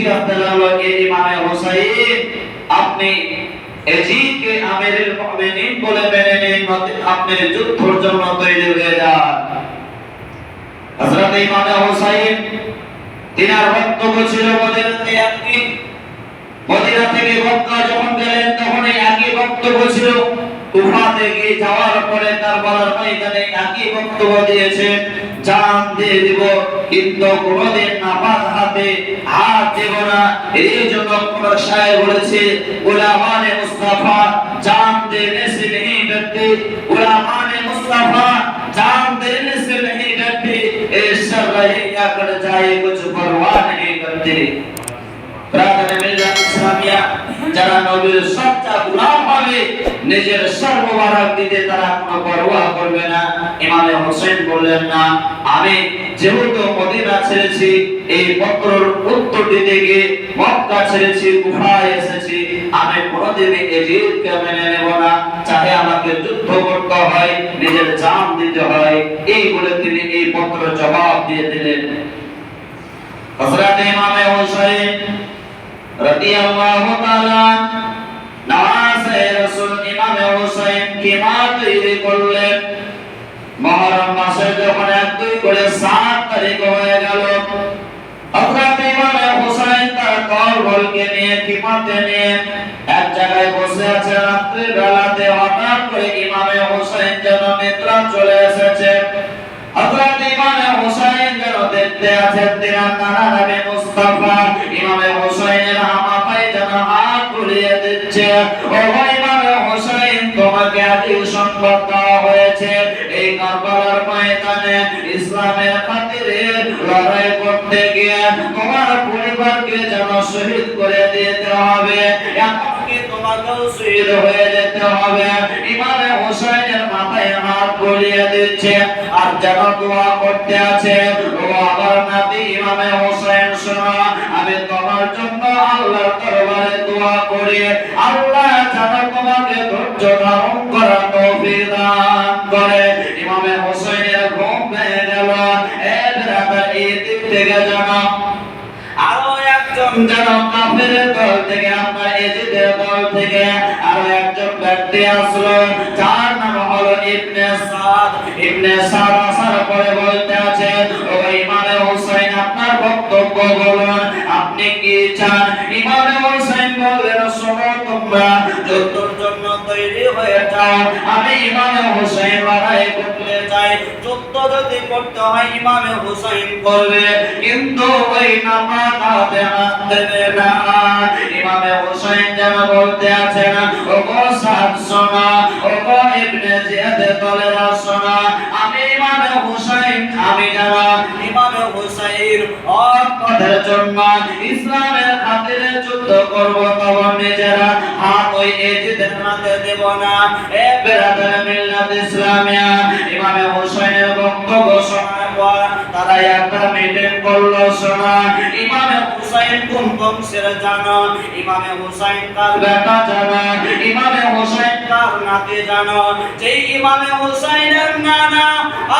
জিজ্ঞাসা করল ইমামে হোসাইন, আপনি এজিদকে আমিরুল মুমিনিন বলে মেনে নিন আপনি যুদ্ধের জন্য তৈরি হয়ে যান। হযরত ইমামে হোসাইন, তিনার বক্তব্য ছিল মদিনাতে একটি মদিনা থেকে মক্কা যখন গেলেন তখন একই বক্তব্য ছিল। কুফাতে গিয়ে যাওয়ার পরে তার বলার ময়দানে একই বক্তব্য দিয়েছেন, জান দিয়ে দিব। কিন্তু কোনোদিন নামাজ হাতে হাত দেব না এই জন্য কোন শায়ের বলেছে গুলামানে মুস্তাফা জান দেনে সে नहीं डरते गुलामाने मुस्तफा जान देने से नहीं डरते ए शर रहे या कर जाए कुछ परवाह नहीं करते ব্রাদারে মিল্লাত ইসলামিয়া যারা নবীর সচ্চা গোলাম হবে নিজের সর্ববারাক দিতে তারা কোনো পরোয়া করবে না। ইমামে হোসেন বললেন, না, আমি যেহেতু মদিনা ছেড়েছি, এই পত্রর উত্তর দিতে গিয়ে মক্কা ছেড়েছি কুফায় এসেছি, আমি কোনোদিন এজিদকে মেনে নেব না। চাহে আমাকে যুদ্ধ করতে হয়, নিজের জান দিতে হয়। এই বলে তিনি এই পত্র জবাব দিয়ে দিলেন। হযরত ইমামে হোসেন রাদিয়াল্লাহু তাআলা নামাজে রাসূল ইমামে হোসেন কি তৈরি করলেন? মহরম মাসে যখন এক, দুই করে সাত তারিখ হয়ে গেল, হযরত ইমামে হোসেন তার দলবলকে নিয়ে কিমাতে নিয়ে এক জায়গায় বসে আছে। রাত্রি বেলাতে হঠাৎ করে ইমামে হোসেন যেন নিদ্রা চলে এসেছে। হযরত ইমামে হোসেন যেন দেখতে আছেন তিনার নানা নবী এই কারবালার ময়দানে ইসলামের খাতিরে লড়াই করতে গিয়ে তোমার পরিবারকে যেন শহীদ করে দিতে হবে। এমনকি তোমাকেও শহীদ হয়ে যেতে হবে। ইমামে হোসেনের মাথায় হাত বুলিয়ে দিচ্ছে। আর যেন দোয়া করতে আছে, ও আমার নাতি ইমামে হোসেন শোনো, আমি তোমার জন্য আল্লাহর দরবারে দোয়া করি। আল্লাহ যেন তোমাকে ধৈর্য ধারণ আরও একজন যেন দল থেকে আপনার এজিদের দল থেকে আরও একজন ব্যক্তি আসলো, যার নাম হলো ইবনে সাদ। ইবনে সাদ আসার পরে বলতে আছে, ও ইমামে আপনার বক্তব্য বলুন, আপনি কি চান? ইমামে হোসেন বললেন, শোনো তোমরা হয়ে যাও আমি ইমামে হোসেন লড়াই করতে চাই। যুদ্ধ যদি করতে হয়, ইমামে হোসেন করবে কিন্তু ওই নামাজ দেবে না। ইমামে হোসেন যেন বলতে আছে না ও গো সাদ শোনা ও গো ইবনে জিয়াদ দলেরা শোনা আমি ইমামে হোসেন আমি জানা ইমামে হোসেন পথের জন্য ইসলামের খাতিরে যুদ্ধ করব, তখন নিজেরা হাত ওই এজিদের হাতে দেব না। এ বেরাদার মিল্লাত ইসলামিয়া, ইমামে হোসেনের বক্তব্য শোনার পর তারা একটা মিটিং করল, শোনা। ইমামে হুসাইন কোন বংশের জানো? ইমামে হুসাইন কার বেটা জানো? ইমামে হুসাইন কার নাতি জানো? যেই ইমামে হুসাইনের নানা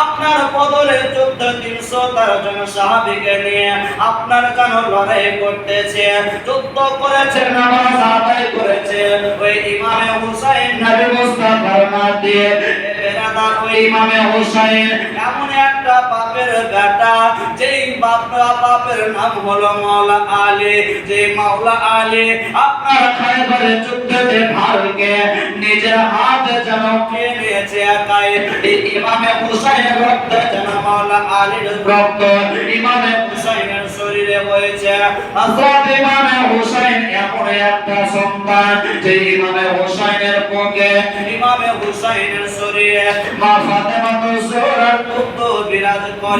আপনার বদলে চোদ্দ তিনশো তেরো জন সাহাবিকে নিয়ে আপনার কেন লড়াই করতেছে, যুদ্ধ করেছে নামাজ ইমামে হুসাইন এমন একটা বাপের বেটা যেই বাপরা বাপের নাম হলো মাওলা আলী যে মাওলা আলী আপনার খায়বারে যুদ্ধে ভারকে নিজের হাত যেন নিয়েছে একাই ইমামে হুসাইনের রক্ত যেন মাওলা আলীর রক্ত, ইমামে হুসাইনের শরীরে হয়েছে হযরত ইমামে হুসাইন এমন একটা সন্তান, যে ইমামে হুসাইনের পক্ষে, ইমামে হুসাইনের শরীরে মা ফাতেমা তো পুত্র বিরাজ করে।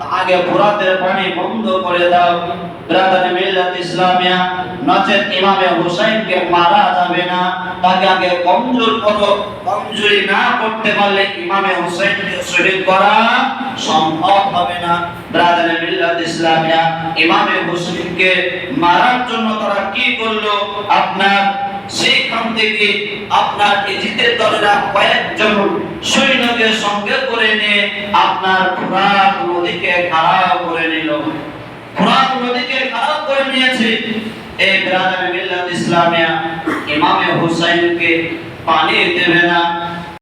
আগে পুরাতে পানি বন্ধ করে দাও। ব্রাদার মিল্লাত ইসলামিয়া, নচেত ইমামে হুসাইনকে মারা যাবে না। তাকে আগে কমজোর করো। কমজোরি না করতে পারলে ইমামে হুসাইনকে শহীদ করা সম্ভব হবে না। ব্রাদার মিল্লাত ইসলামিয়া, ইমামে হুসাইনকে মারার জন্য তারা কি করল? আপনার থেকে আপনার দলেরা কয়েকজন সৈন্যকে সঙ্গে করে নিয়ে আপনার ফুরাত নদীকে খারাপ করে নিল। ফুরাত নদীকে খারাপ করে নিয়েছে। এই ব্রাদার মিল্লাত ইসলামিয়া ইমামে হুসাইনকে পানি দেবে না।